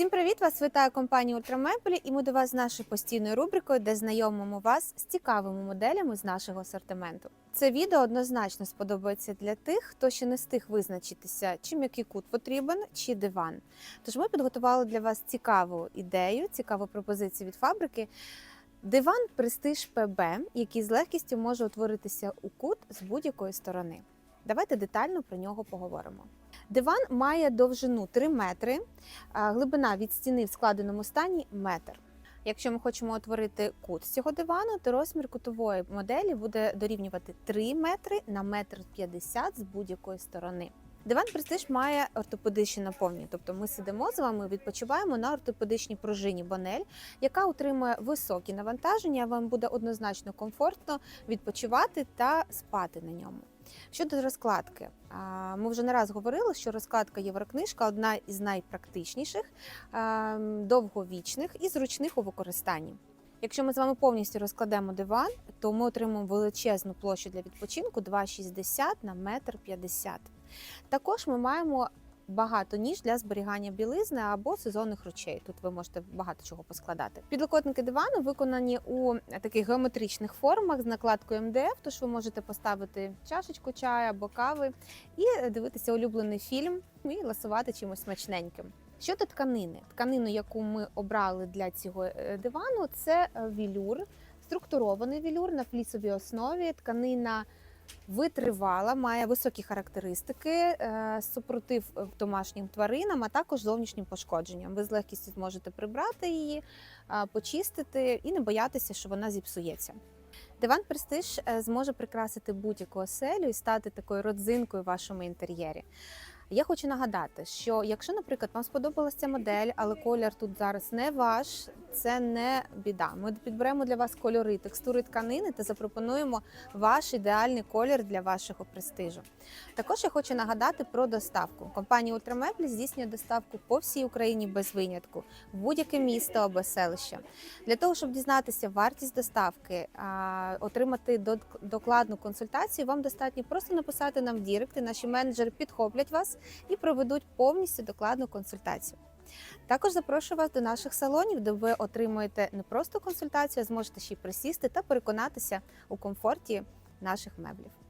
Всім привіт! Вас вітає компанія Ультрамебелі, і ми до вас з нашою постійною рубрикою, де знайомимо вас з цікавими моделями з нашого асортименту. Це відео однозначно сподобається для тих, хто ще не встиг визначитися, чи м'який кут потрібен, чи диван. Тож ми підготували для вас цікаву ідею, цікаву пропозицію від фабрики. Диван Престиж ПБ, який з легкістю може утворитися у кут з будь-якої сторони. Давайте детально про нього поговоримо. Диван має довжину 3 метри, глибина від стіни в складеному стані метр. Якщо ми хочемо утворити кут з цього дивану, то розмір кутової моделі буде дорівнювати 3 метри на метр 50 з будь-якої сторони. Диван Престиж має ортопедичне наповнення, тобто ми сидимо з вами, відпочиваємо на ортопедичній пружині Бонель, яка утримує високі навантаження. Вам буде однозначно комфортно відпочивати та спати на ньому. Щодо розкладки, ми вже не раз говорили, що розкладка Єврокнижка одна із найпрактичніших, довговічних і зручних у використанні. Якщо ми з вами повністю розкладемо диван, то ми отримаємо величезну площу для відпочинку 2,60 на 1,50 м. Також ми маємо багато ніж для зберігання білизни або сезонних речей. Тут ви можете багато чого поскладати. Підлокотники дивану виконані у таких геометричних формах з накладкою МДФ, тож ви можете поставити чашечку чаю або кави і дивитися улюблений фільм і ласувати чимось смачненьким. Щодо тканини, тканину, яку ми обрали для цього е, дивану, це е, вілюр, структурований вілюр на флісовій основі. Тканина витривала, має високі характеристики, е, супротив е, домашнім тваринам, а також зовнішнім пошкодженням. Ви з легкістю зможете прибрати її, е, почистити і не боятися, що вона зіпсується. Диван Престиж зможе прикрасити будь-яку оселю і стати такою родзинкою в вашому інтер'єрі. Я хочу нагадати, що якщо, наприклад, вам сподобалася модель, але колір тут зараз не ваш, це не біда. Ми підберемо для вас кольори, текстури тканини та запропонуємо ваш ідеальний колір для вашого престижу. Також я хочу нагадати про доставку. Компанія Ультрамеблі здійснює доставку по всій Україні без винятку, в будь-яке місто або селище. Для того, щоб дізнатися вартість доставки, отримати докладну консультацію, вам достатньо просто написати нам в Дірект, наші менеджери підхоплять вас і проведуть повністю докладну консультацію. Також запрошую вас до наших салонів, де ви отримуєте не просто консультацію, а зможете ще й присісти та переконатися у комфорті наших меблів.